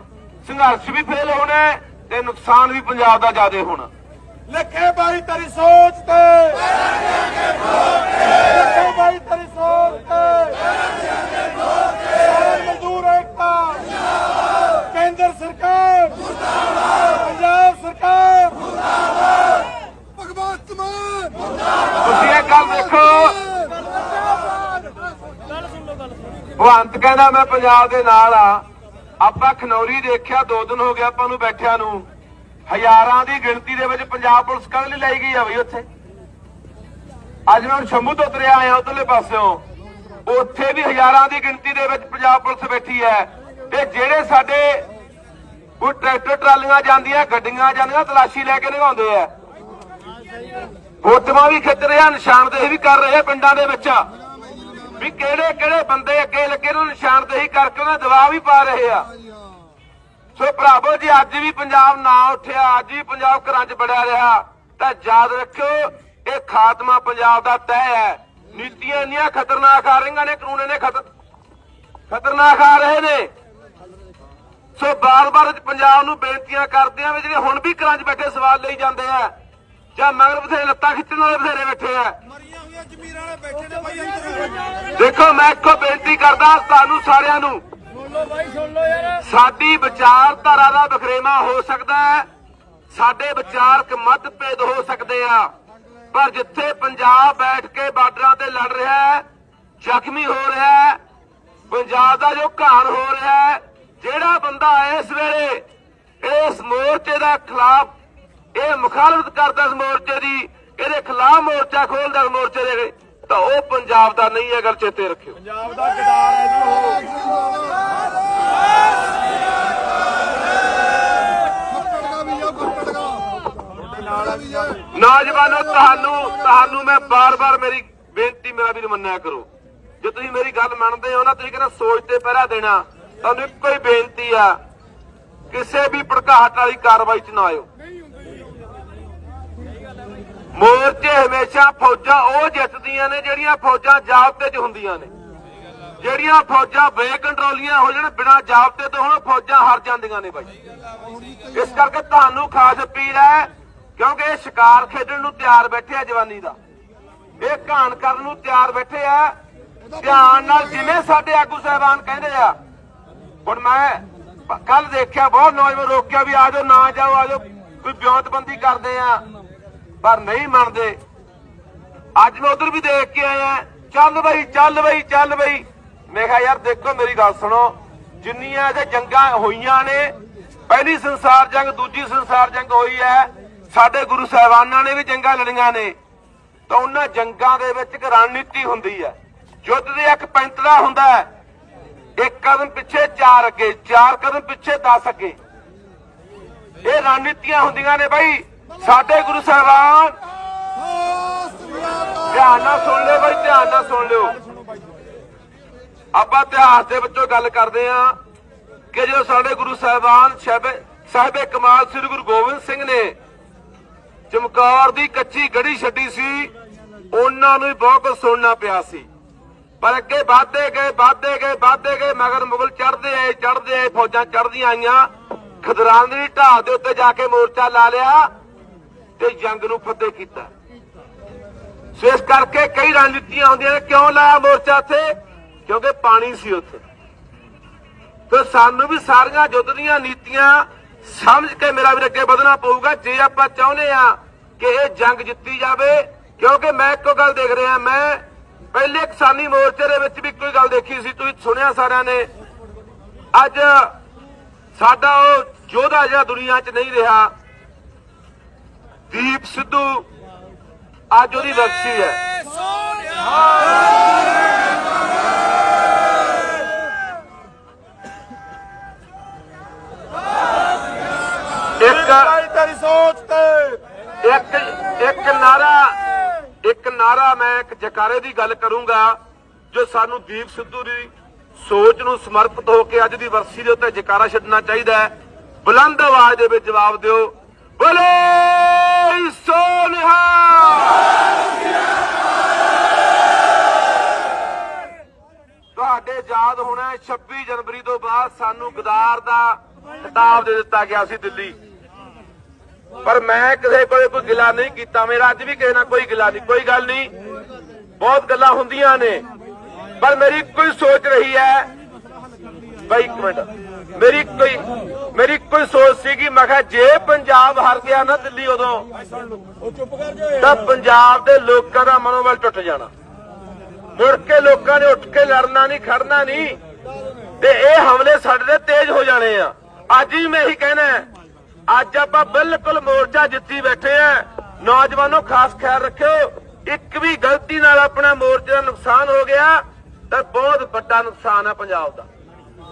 ਸੰਘਰਸ਼ ਵੀ ਫੇਲ ਹੋਣਾ ਤੇ ਨੁਕਸਾਨ ਵੀ ਪੰਜਾਬ ਦਾ ਜ਼ਿਆਦਾ ਹੋਣਾ। ਲੱਖੇ ਬਾਈ ਤੇਰੀ ਸੋਚ ਤੇ। ਲੱਖੇ ਬਾਈ ਤੇਰੀ ਸੋਚ ਤੇ। ਸਾਰੇ ਮਜ਼ਦੂਰ ਏਕਤਾ। ਕੇਂਦਰ ਸਰਕਾਰ। ਪੰਜਾਬ ਸਰਕਾਰ। ਭਗਵੰਤ ਮਾਨ। ਤੁਸੀਂ ਇਹ ਗੱਲ ਦੇਖੋ। ਭਗਵੰਤ ਕਹਿੰਦਾ ਮੈਂ ਪੰਜਾਬ ਦੇ ਨਾਲ ਆ। ਆਪਾਂ ਖਨੌਰੀ ਦੇਖਿਆ, ਦੋ ਦਿਨ ਹੋ ਗਿਆ ਆਪਾਂ ਨੂੰ ਬੈਠਿਆਂ ਨੂੰ। ਹਜ਼ਾਰਾਂ ਦੀ ਗਿਣਤੀ ਦੇ ਵਿੱਚ ਪੰਜਾਬ ਪੁਲਿਸ ਕੱਲ ਲਈ ਲਈ ਗਈ ਆ ਬਈ ਉੱਥੇ। ਅੱਜ ਮੈਂ ਹੁਣ ਸ਼ੰਭੂ ਤੋਂ ਤੁਰਿਆ ਆਇਆ ਉਧਰਲੇ ਪਾਸਿਓਂ। ਉੱਥੇ ਵੀ ਹਜ਼ਾਰਾਂ ਦੀ ਗਿਣਤੀ ਦੇ ਵਿੱਚ ਪੰਜਾਬ ਪੁਲਿਸ ਬੈਠੀ ਹੈ। ਤੇ ਜਿਹੜੇ ਸਾਡੇ ਕੋਈ ਟਰੈਕਟਰ ਟਰਾਲੀਆਂ ਜਾਂਦੀਆਂ, ਗੱਡੀਆਂ ਜਾਂਦੀਆਂ, ਤਲਾਸ਼ੀ ਲੈ ਕੇ ਲਗਾਉਂਦੇ ਆ। ਫੋਟੋਆਂ ਵੀ ਖਿੱਚ ਰਿਹਾ ਨਿਸ਼ਾਨਦੇਹੀ ਵੀ ਕਰ ਰਹੇ ਪਿੰਡਾਂ ਦੇ ਵਿੱਚ। ਵੀ ਕਿਹੜੇ ਕਿਹੜੇ ਬੰਦੇ ਅੱਗੇ ਲੱਗੇ ਨੂੰ ਨਿਸ਼ਾਨਦੇਹੀ ਕਰਕੇ ਉਹਨਾਂ ਦਬਾਅ ਵੀ ਪਾ ਰਹੇ ਆ। ਸੋ ਭਰਾਵੋ ਜੀ ਅੱਜ ਵੀ ਪੰਜਾਬ ਨਾ ਉੱਠਿਆ ਅੱਜ ਵੀ ਪੰਜਾਬ ਘਰਾਂ 'ਚ ਬੜਿਆ ਰਿਹਾ ਤਾਂ ਯਾਦ ਰੱਖਿਓ ਇਹ ਖਾਤਮਾ ਪੰਜਾਬ ਦਾ ਤੈਅ ਹੈ। ਨੀਤੀਆਂ ਇੰਨੀਆਂ ਖਤਰਨਾਕ ਆ ਰਹੀਆਂ ਨੇ ਕਾਨੂੰਨ ਨੇ ਖਤਰ ਖਤਰਨਾਕ ਆ ਰਹੇ ਨੇ। ਸੋ ਬਾਰ-ਬਾਰ ਪੰਜਾਬ ਨੂੰ ਬੇਨਤੀਆਂ ਕਰਦੇ ਆ ਵੀ ਜਿਹੜੇ ਹੁਣ ਵੀ ਘਰਾਂ 'ਚ ਬੈਠੇ ਸਵਾਲ ਲਈ ਜਾਂਦੇ ਆ ਜਾਂ ਮਗਰ ਬਥੇਰੇ ਲੱਤਾਂ ਖਿੱਚਣ ਵਾਲੇ ਬਥੇਰੇ ਬੈਠੇ ਆ। ਦੇਖੋ ਮੈਂ ਇੱਕੋ ਬੇਨਤੀ ਕਰਦਾ ਤੁਹਾਨੂੰ ਸਾਰਿਆਂ ਨੂੰ ਸਾਡੀ ਵਿਚਾਰਧਾਰਾ ਦਾ ਬਖਰੇਵਾ ਹੋ ਸਕਦਾ ਹੈ। ਸਾਡੇ ਵਿਚਾਰਕ ਮਤਭੇਦ ਹੋ ਸਕਦੇ ਆ। ਪਰ ਜਿੱਥੇ ਪੰਜਾਬ ਬੈਠ ਕੇ ਬਾਰਡਰਾਂ ਤੇ ਲੜ ਰਿਹਾ ਹੈ, ਜ਼ਖਮੀ ਹੋ ਰਿਹਾ ਹੈ, ਪੰਜਾਬ ਦਾ ਜੋ ਘਾਣ ਹੋ ਰਿਹਾ ਹੈ, ਜਿਹੜਾ ਬੰਦਾ ਇਸ ਵੇਲੇ ਇਸ ਮੋਰਚੇ ਦਾ ਖਿਲਾਫ, ਇਹ ਮੁਖਾਲਫਤ ਕਰਦਾ ਇਸ ਮੋਰਚੇ ਦੀ, ਇਹਦੇ ਖਿਲਾਫ ਮੋਰਚਾ ਖੋਲਦਾ ਮੋਰਚੇ ਦੇ ਤਾਂ ਉਹ ਪੰਜਾਬ ਦਾ ਨਹੀਂ ਹੈ ਗੱਲ ਚੇਤੇ ਰੱਖਿਓ। ਨੌਜਵਾਨੋ ਤੁਹਾਨੂੰ ਤੁਹਾਨੂੰ ਮੈਂ ਬਾਰ-ਬਾਰ ਮੇਰੀ ਬੇਨਤੀ ਮੇਰਾ ਵੀ ਮੰਨਿਆ ਕਰੋ। ਜੇ ਤੁਸੀਂ ਮੇਰੀ ਗੱਲ ਮੰਨਦੇ ਹੋ ਨਾ ਤੁਸੀਂ ਕਹਿੰਦਾ ਸੋਚ ਤੇ ਪਹਿਰਾ ਦੇਣਾ? ਤੁਹਾਨੂੰ ਇੱਕੋ ਹੀ ਬੇਨਤੀ ਆ ਕਿਸੇ ਵੀ ਭੜਕਾਹਟ ਵਾਲੀ ਕਾਰਵਾਈ 'ਚ ਨਾ ਆਇਓ। ਮੋਰਚੇ ਹਮੇਸ਼ਾ ਫੌਜਾਂ ਉਹ ਜਿੱਤਦੀਆਂ ਨੇ ਜਿਹੜੀਆਂ ਫੌਜਾਂ ਜਾਬਤੇ 'ਚ ਹੁੰਦੀਆਂ ਨੇ। ਜਿਹੜੀਆਂ ਫੌਜਾਂ ਬੇਕੰਟਰੋਲੀਆਂ ਹੋ ਜਾਣ ਬਿਨਾਂ ਜਾਬਤੇ ਤੋਂ ਹੁਣ ਫੌਜਾਂ ਹਾਰ ਜਾਂਦੀਆਂ ਨੇ ਬਾਈ। ਇਸ ਕਰਕੇ ਤੁਹਾਨੂੰ ਖਾਸ ਅਪੀਲ ਹੈ, ਕਿਉਂਕਿ ਇਹ ਸ਼ਿਕਾਰ ਖੇਡਣ ਨੂੰ ਤਿਆਰ ਬੈਠੇ ਆ ਜਵਾਨੀ ਦਾ। ਇਹ ਘਾਣ ਕਰਨ ਨੂੰ ਤਿਆਰ ਬੈਠੇ ਆ। ਧਿਆਨ ਨਾਲ ਜਿਵੇਂ ਸਾਡੇ ਆਗੂ ਸਾਹਿਬਾਨ ਕਹਿੰਦੇ ਆ, ਹੁਣ ਮੈਂ ਕੱਲ ਦੇਖਿਆ, ਬਹੁਤ ਨੌਜਵਾਨ ਰੋਕਿਆ ਵੀ ਆਜੋ ਨਾ ਜਾਓ ਆਜੋ ਕੋਈ ਬਿਉਂਤਬੰਦੀ ਕਰਦੇ ਆ। ਪਰ ਨਹੀਂ ਮੰਨਦੇ। ਅੱਜ ਮੈਂ ਉਧਰ ਵੀ ਦੇਖ ਕੇ ਆਇਆ। ਚੱਲ ਬਈ ਚੱਲ ਬਈ ਚੱਲ ਬਈ। ਮੈਂ ਕਿਹਾ, ਯਾਰ ਦੇਖੋ ਮੇਰੀ ਗੱਲ ਸੁਣੋ। ਜਿੰਨੀਆਂ ਇਹ ਜੰਗਾਂ ਹੋਈਆਂ ਨੇ, ਪਹਿਲੀ ਸੰਸਾਰ ਜੰਗ, ਦੂਜੀ ਸੰਸਾਰ ਜੰਗ ਹੋਈ ਹੈ। ਸਾਡੇ ਗੁਰੂ ਸਾਹਿਬਾਨਾਂ ਨੇ ਵੀ ਜੰਗਾਂ ਲੜੀਆਂ ਨੇ। ਤਾਂ ਉਹਨਾਂ ਜੰਗਾਂ ਦੇ ਵਿੱਚ ਇੱਕ ਰਣਨੀਤੀ ਹੁੰਦੀ ਹੈ। ਯੁੱਧ ਦੇ ਇੱਕ ਪੈਂਤੜਾ ਹੁੰਦਾ ਹੈ। ਇੱਕ ਕਦਮ ਪਿੱਛੇ ਚਾਰ ਅੱਗੇ, ਚਾਰ ਕਦਮ ਪਿੱਛੇ 10 ਅੱਗੇ। ਇਹ ਰਣਨੀਤੀਆਂ ਹੁੰਦੀਆਂ ਨੇ ਬਾਈ। ਸਾਡੇ ਗੁਰੂ ਸਾਹਿਬਾਨ। ਧਿਆਨ ਨਾਲ ਸੁਣ ਲਿਓ ਬਾਈ ਧਿਆਨ ਨਾਲ ਸੁਣ ਲਿਓ। ਆਪਾਂ ਇਤਿਹਾਸ ਦੇ ਵਿੱਚੋਂ ਗੱਲ ਕਰਦੇ ਆਂ ਕਿ ਜਦੋਂ ਸਾਡੇ ਗੁਰੂ ਸਾਹਿਬਾਨ ਸਾਹਿਬੇ ਸਾਹਿਬੇ ਕਮਾਲ ਸ੍ਰੀ ਗੁਰੂ ਗੋਬਿੰਦ ਸਿੰਘ ਨੇ ਚਮਕੌਰ ਦੀ ਕੱਚੀ ਗੜੀ ਛੱਡੀ ਸੀ ਉਹਨਾਂ ਨੂੰ ਬਹੁਤ ਕੁਝ ਸੁਣਨਾ ਪਿਆ ਸੀ। ਪਰ ਅੱਗੇ ਵਧਦੇ ਗਏ ਵਧਦੇ ਗਏ ਵਧਦੇ ਗਏ ਮਗਰ ਮੁਗਲ ਚੜਦੇ ਆਏ ਚੜਦੇ ਆਏ ਫੌਜਾਂ ਚੜਦੀਆਂ ਆਈਆਂ। ਖਦਰਾਨ ਦੀ ਢਾਲ ਦੇ ਉੱਤੇ ਜਾ ਕੇ ਮੋਰਚਾ ਲਾ ਲਿਆ। ਤੇ ਜੰਗ ਨੂੰ ਫਤਿਹ ਕੀਤਾ। ਸੋ ਇਸ ਕਰਕੇ ਕਈ ਰਣਨੀਤੀਆਂ ਹੁੰਦੀਆਂ ਨੇ, ਕਿਉਂ ਲਾਇਆ ਮੋਰਚਾ ਉੱਥੇ? ਕਿਉਂਕਿ ਪਾਣੀ ਸੀ ਉੱਥੇ। ਤੇ ਸਾਨੂੰ ਵੀ ਸਾਰੀਆਂ ਯੁੱਧ ਦੀਆਂ ਨੀਤੀਆਂ ਸਮਝ ਕੇ ਮੇਰਾ ਵੀ ਅੱਗੇ ਵਧਣਾ ਪਊਗਾ, ਜੇ ਆਪਾਂ ਚਾਹੁੰਦੇ ਆ ਕਿ ਇਹ ਜੰਗ ਜਿੱਤੀ ਜਾਵੇ। ਕਿਉਂਕਿ ਮੈਂ ਇੱਕੋ ਗੱਲ ਦੇਖ ਰਿਹਾ, ਮੈਂ ਪਹਿਲੇ ਕਿਸਾਨੀ ਮੋਰਚੇ ਦੇ ਵਿੱਚ ਵੀ ਕੋਈ ਗੱਲ ਦੇਖੀ ਸੀ, ਤੁਸੀਂ ਸੁਣਿਆ ਸਾਰਿਆਂ ਨੇ। ਅੱਜ ਸਾਡਾ ਉਹ ਯੋਧਾ ਜਿਹੜਾ ਦੁਨੀਆ 'ਚ ਨਹੀਂ ਰਿਹਾ। ਦੀਪ ਸਿੱਧੂ ਅੱਜ ਉਹਦੀ ਬਖਸ਼ੀ ਹੈ। ਇੱਕ ਤੇਰੀ ਸੋਚ ਤੇ। ਇੱਕ ਇੱਕ ਨਾਰਾ ਇੱਕ ਨਾਰਾ ਮੈਂ ਇੱਕ ਜਕਾਰੇ ਦੀ ਗੱਲ ਕਰੂੰਗਾ ਜੋ ਸਾਨੂੰ ਦੀਪ ਸਿੱਧੂ ਦੀ ਸੋਚ ਨੂੰ ਸਮਰਪਿਤ ਹੋ ਕੇ ਅੱਜ ਦੀ ਵਰਸੀ ਦੇ ਉੱਤੇ ਜਕਾਰਾ ਛੱਡਣਾ ਚਾਹੀਦਾ ਹੈ। ਬੁਲੰਦ ਆਵਾਜ਼ ਦੇ ਵਿੱਚ ਜਵਾਬ ਦਿਓ। ਬੋਲੇ ਸੋਨਿਹਾ ਤੁਹਾਡੇ ਯਾਦ ਹੋਣਾ ਹੈ 26 ਜਨਵਰੀ ਤੋਂ ਬਾਅਦ ਸਾਨੂੰ ਗਦਾਰ ਦਾ ਖਿਤਾਬ ਦੇ ਦਿੱਤਾ ਗਿਆ ਸੀ ਦਿੱਲੀ। ਪਰ ਮੈਂ ਕਿਸੇ ਕੋਲੇ ਕੋਈ ਗਿਲਾ ਨਹੀਂ ਕੀਤਾ, ਮੇਰਾ ਅੱਜ ਵੀ ਕਿਸੇ ਨਾਲ ਕੋਈ ਗਿਲਾ ਨਹੀਂ, ਕੋਈ ਗੱਲ ਨਹੀਂ। ਬਹੁਤ ਗੱਲਾਂ ਹੁੰਦੀਆਂ ਨੇ, ਪਰ ਮੇਰੀ ਕੋਈ ਸੋਚ ਰਹੀ ਹੈ। ਬਾਈ ਇੱਕ ਮਿੰਟ। ਮੇਰੀ ਕੋਈ ਮੇਰੀ ਕੋਈ ਸੋਚ ਸੀਗੀ, ਮੈਂ ਕਿਹਾ ਜੇ ਪੰਜਾਬ ਹਾਰ ਗਿਆ ਨਾ ਦਿੱਲੀ ਉਦੋਂ, ਤਾਂ ਪੰਜਾਬ ਦੇ ਲੋਕਾਂ ਦਾ ਮਨੋਬਲ ਟੁੱਟ ਜਾਣਾ। ਮੁੜ ਕੇ ਲੋਕਾਂ ਨੇ ਉੱਠ ਕੇ ਲੜਨਾ ਨਹੀਂ, ਖੜਨਾ ਨਹੀਂ, ਤੇ ਇਹ ਹਮਲੇ ਸਾਡੇ ਤੇ ਤੇਜ਼ ਹੋ ਜਾਣੇ ਆ। ਅੱਜ ਹੀ ਮੈਂ ਇਹੀ ਕਹਿਣਾ ਅੱਜ ਆਪਾਂ ਬਿਲਕੁਲ ਮੋਰਚਾ ਜਿੱਤੀ ਬੈਠੇ ਆ। ਨੌਜਵਾਨੋ, ਖਾਸ ਖਿਆਲ ਰੱਖਿਓ, ਇੱਕ ਵੀ ਗਲਤੀ ਨਾਲ ਆਪਣਾ ਮੋਰਚੇ ਦਾ ਨੁਕਸਾਨ ਹੋ ਗਿਆ, ਤਾਂ ਬਹੁਤ ਵੱਡਾ ਨੁਕਸਾਨ ਆ ਪੰਜਾਬ ਦਾ।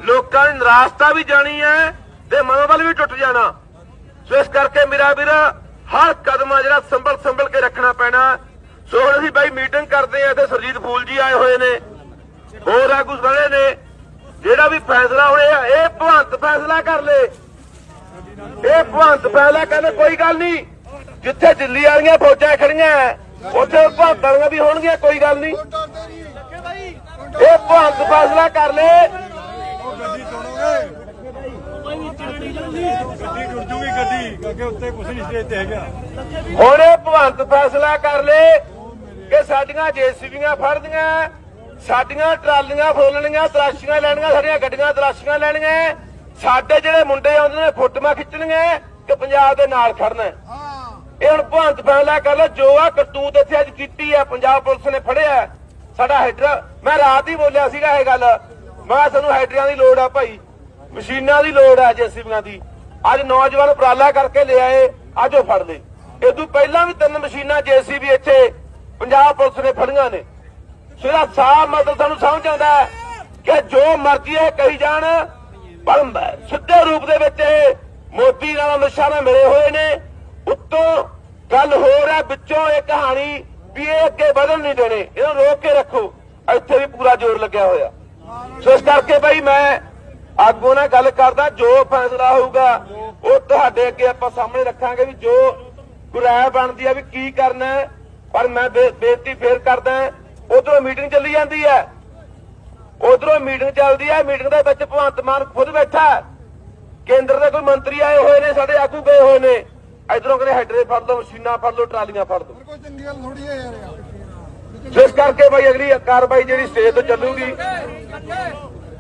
ਲੋਕਾਂ ਦੀ ਨਿਰਾਸ਼ਤਾ ਵੀ ਜਾਣੀ ਹੈ ਤੇ ਮਨੋਬਲ ਵੀ ਟੁੱਟ ਜਾਣਾ। ਸੋ ਇਸ ਕਰਕੇ ਮੇਰਾ ਵੀਰ, ਹਰ ਕਦਮ ਜਿਹੜਾ ਸੰਭਲ ਸੰਭਲ ਕੇ ਰੱਖਣਾ ਪੈਣਾ। ਸੋ ਹੁਣ ਅਸੀਂ ਬਾਈ ਮੀਟਿੰਗ ਕਰਦੇ ਆ ਤੇ ਸਰਜੀਤ ਫੂਲ ਜੀ ਆਏ ਹੋਏ ਨੇ। ਹੋਰ ਆਗੂ ਸਾਰੇ ਨੇ। ਜਿਹੜਾ ਵੀ ਫੈਸਲਾ ਹੋਇਆ, ਇਹ ਭਵੰਤ ਫੈਸਲਾ ਕਰ ਲੇ। ਇਹ ਭਵੰਤ ਫੈਸਲਾ ਕਹਿੰਦੇ ਕੋਈ ਗੱਲ ਨਹੀਂ। ਜਿੱਥੇ ਦਿੱਲੀ ਵਾਲੀਆਂ ਫੌਜਾਂ ਖੜੀਆਂ ਉੱਥੇ ਭਵੰਤ ਵਾਲੀਆਂ ਵੀ ਹੋਣਗੀਆਂ, ਕੋਈ ਗੱਲ ਨਹੀਂ। ਇਹ ਭਵੰਤ ਫੈਸਲਾ ਕਰ ਲੇ। ਹੁਣ ਇਹ ਭਗਵੰਤ ਫੈਸਲਾ ਕਰ ਲੇ ਕਿ ਸਾਡੀਆਂ ਜੇਸੀਬੀਆਂ ਫੜਦੀਆਂ ਸਾਡੀਆਂ ਟਰਾਲੀਆਂ ਫੋਲਣੀਆਂ ਤਰਾਸ਼ੀਆਂ ਲੈਣੀਆਂ, ਸਾਡੀਆਂ ਗੱਡੀਆਂ ਤਰਾਸ਼ੀਆਂ ਲੈਣੀਆਂ। ਸਾਡੇ ਜਿਹੜੇ ਮੁੰਡੇ ਆਉਂਦੇ ਨੇ, ਫੋਟੋਆਂ ਖਿੱਚਣੀਆਂ ਕਿ ਪੰਜਾਬ ਦੇ ਨਾਲ ਖੜਨਾ। ਇਹ ਹੁਣ ਭਗਵੰਤ ਫੈਸਲਾ ਕਰ ਲੋ, ਜੋ ਆ ਕਰਤੂਤ ਇੱਥੇ ਅੱਜ ਕੀਤੀ ਹੈ ਪੰਜਾਬ ਪੁਲਿਸ ਨੇ ਫੜਿਆ। ਸਾਡਾ ਹੈਡਰ ਮੈਂ ਰਾਤ ਹੀ ਬੋਲਿਆ ਸੀਗਾ ਇਹ ਗੱਲ। ਮੈਂ ਕਿਹਾ ਸਾਨੂੰ ਹੈਡਰਾਂ ਦੀ ਲੋੜ ਆ ਭਾਈ। ਮਸ਼ੀਨਾਂ ਦੀ ਲੋੜ ਆ ਜੇਸੀਬੀਆਂ ਦੀ। ਅੱਜ ਨੌਜਵਾਨ ਉਪਰਾਲਾ ਕਰਕੇ ਲਿਆਏ ਅੱਜ ਉਹ ਫੜ ਲਏ। ਇਦੋਂ ਪਹਿਲਾਂ ਵੀ ਤਿੰਨ ਮਸ਼ੀਨਾਂ ਜੇਸੀਬੀ ਇੱਥੇ ਪੰਜਾਬ ਪੁਲਿਸ ਨੇ ਫੜੀਆਂ ਨੇ। ਸੋ ਇਹਦਾ ਸਾਫ਼ ਮਤਲਬ ਸਾਨੂੰ ਸਮਝ ਆਉਂਦਾ ਕਿ ਜੋ ਮਰਜ਼ੀ ਇਹ ਕਹੀ ਜਾਣ ਪਰ ਸਿੱਧੇ ਰੂਪ ਦੇ ਵਿੱਚ ਇਹ ਮੋਦੀ ਨਾਲ ਅਮਿਤ ਨਾਲ ਮਿਲੇ ਹੋਏ ਨੇ। ਉੱਤੋਂ ਗੱਲ ਹੋਰ ਹੈ, ਵਿੱਚੋਂ ਇਹ ਕਹਾਣੀ ਵੀ ਇਹ ਅੱਗੇ ਵਧਣ ਨਹੀਂ ਦੇਣੇ। ਇਹਨੂੰ ਰੋਕ ਕੇ ਰੱਖੋ। ਇੱਥੇ ਵੀ ਪੂਰਾ ਜ਼ੋਰ ਲੱਗਿਆ ਹੋਇਆ। ਸੋ ਇਸ ਕਰਕੇ ਬਈ ਮੈਂ ਆਗੂ ਨਾਲ ਗੱਲ ਕਰਦਾ, ਜੋ ਫੈਸਲਾ ਹੋਊਗਾ, ਉਹ ਤੁਹਾਡੇ ਅੱਗੇ ਆਪਾਂ ਸਾਹਮਣੇ ਰੱਖਾਂਗੇ ਵੀ ਜੋ ਗੁਰਾਇ ਬਣਦੀ ਆ ਵੀ ਕੀ ਕਰਨਾ ਪਰ ਮੈਂ ਬੇਨਤੀ ਫੇਰ ਕਰਦਾ ਉਧਰੋਂ ਮੀਟਿੰਗ ਚੱਲੀ ਜਾਂਦੀ ਹੈ ਉਧਰੋਂ ਮੀਟਿੰਗ ਚੱਲਦੀ ਹੈ ਮੀਟਿੰਗ ਦੇ ਵਿੱਚ ਭਗਵੰਤ ਮਾਨ ਖੁਦ ਬੈਠਾ ਕੇਂਦਰ ਦੇ ਕੋਈ ਮੰਤਰੀ ਆਏ ਹੋਏ ਨੇ, ਸਾਡੇ ਆਗੂ ਗਏ ਹੋਏ ਨੇ। ਇਧਰੋਂ ਕਹਿੰਦੇ ਹੈਡਰੇ ਫੜ ਲਓ, ਮਸ਼ੀਨਾਂ ਫੜ ਲਓ, ਟਰਾਲੀਆਂ ਫੜ ਲਓ। ਕੋਈ ਚੰਗੀ ਗੱਲ ਥੋੜੀ ਹੈ ਯਾਰ। ਇਸ ਕਰਕੇ ਬਈ ਅਗਲੀ ਕਾਰਵਾਈ ਜਿਹੜੀ ਸਟੇਜ ਤੋਂ ਚੱਲੂਗੀ।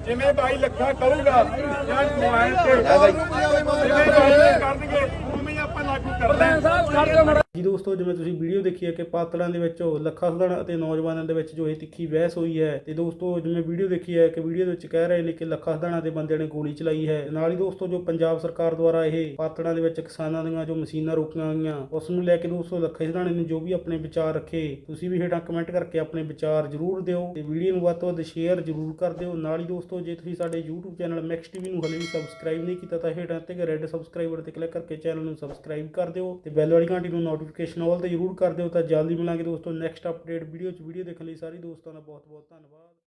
ਜਿਵੇਂ ਬਾਈ ਲੱਖਾ ਕਰੂਗਾ ਜਾਂ ਮੋਬਾਈਲ ਤੇ। ਜਿਵੇਂ ਕਰਨਗੇ ਉਵੇਂ ਹੀ ਆਪਾਂ ਲਾਗੂ ਕਰਦੇ ਜੀ ਦੋਸਤੋ, ਜਿਵੇਂ ਤੁਸੀਂ ਵੀਡੀਓ ਦੇਖੀ ਹੈ ਕਿ ਪਾਤੜਾਂ ਦੇ ਵਿੱਚ ਉਹ ਲੱਖਾ ਸਧਾਣਾ ਅਤੇ ਨੌਜਵਾਨਾਂ ਦੇ ਵਿੱਚ ਜੋ ਇਹ ਤਿੱਖੀ ਬਹਿਸ ਹੋਈ ਹੈ, ਤੇ ਦੋਸਤੋ, ਜਿਵੇਂ ਵੀਡੀਓ ਦੇਖੀ ਹੈ ਕਿ ਵੀਡੀਓ ਦੇ ਵਿੱਚ ਕਹਿ ਰਹੇ ਨੇ ਕਿ ਲੱਖਾ ਸਧਾਣਾ ਦੇ ਬੰਦਿਆਂ ਨੇ ਗੋਲੀ ਚਲਾਈ ਹੈ। ਨਾਲ ਹੀ ਦੋਸਤੋ, ਜੋ ਪੰਜਾਬ ਸਰਕਾਰ ਦੁਆਰਾ ਇਹ ਪਾਤੜਾਂ ਦੇ ਵਿੱਚ ਕਿਸਾਨਾਂ ਦੀਆਂ ਜੋ ਮਸ਼ੀਨਾਂ ਰੋਕੀਆਂ ਗਈਆਂ, ਉਸ ਨੂੰ ਲੈ ਕੇ ਦੋਸਤੋ ਲੱਖਾ ਸਧਾਣੇ ਨੇ ਜੋ ਵੀ ਆਪਣੇ ਵਿਚਾਰ ਰੱਖੇ, ਤੁਸੀਂ ਵੀ ਹੇਠਾਂ ਕਮੈਂਟ ਕਰਕੇ ਆਪਣੇ ਵਿਚਾਰ ਜ਼ਰੂਰ ਦਿਓ ਤੇ ਵੀਡੀਓ ਨੂੰ ਵੱਧ ਤੋਂ ਵੱਧ ਸ਼ੇਅਰ ਜ਼ਰੂਰ ਕਰ ਦਿਓ। ਨਾਲ ਹੀ ਦੋਸਤੋ, ਜੇ ਤੁਸੀਂ ਸਾਡੇ YouTube ਚੈਨਲ ਮੈਕਸ ਟੀਵੀ ਨੂੰ ਹਲੇ ਵੀ ਸਬਸਕ੍ਰਾਈਬ ਨਹੀਂ ਕੀਤਾ ਤਾਂ ਹੇਠਾਂ ਤੇ ਰੈੱਡ ਸਬਸਕ੍ਰਾਈਬਰ ਤੇ ਕਲਿੱਕ ਕਰਕੇ ਚੈਨਲ ਨੂੰ ਸਬਸਕ੍ਰਾਈਬ ਕਰ ਦਿਓ ਤੇ ਬੈਲ ਵਾਲੀ ਘੰਟੀ ਨੂੰ ਨੋਟੀਫਿਕੇਸ਼ਨ ਆਲ ਤੇ ਜ਼ਰੂਰ ਕਰ ਦਿਓ, ਤਾਂ ਜਲਦੀ ਮਿਲਾਂਗੇ ਦੋਸਤੋ ਨੈਕਸਟ ਅਪਡੇਟ ਵੀਡੀਓ ਚ ਵੀਡੀਓ ਦੇਖਣ ਲਈ ਸਾਰੇ ਦੋਸਤਾਂ ਦਾ ਬਹੁਤ ਬਹੁਤ ਧੰਨਵਾਦ।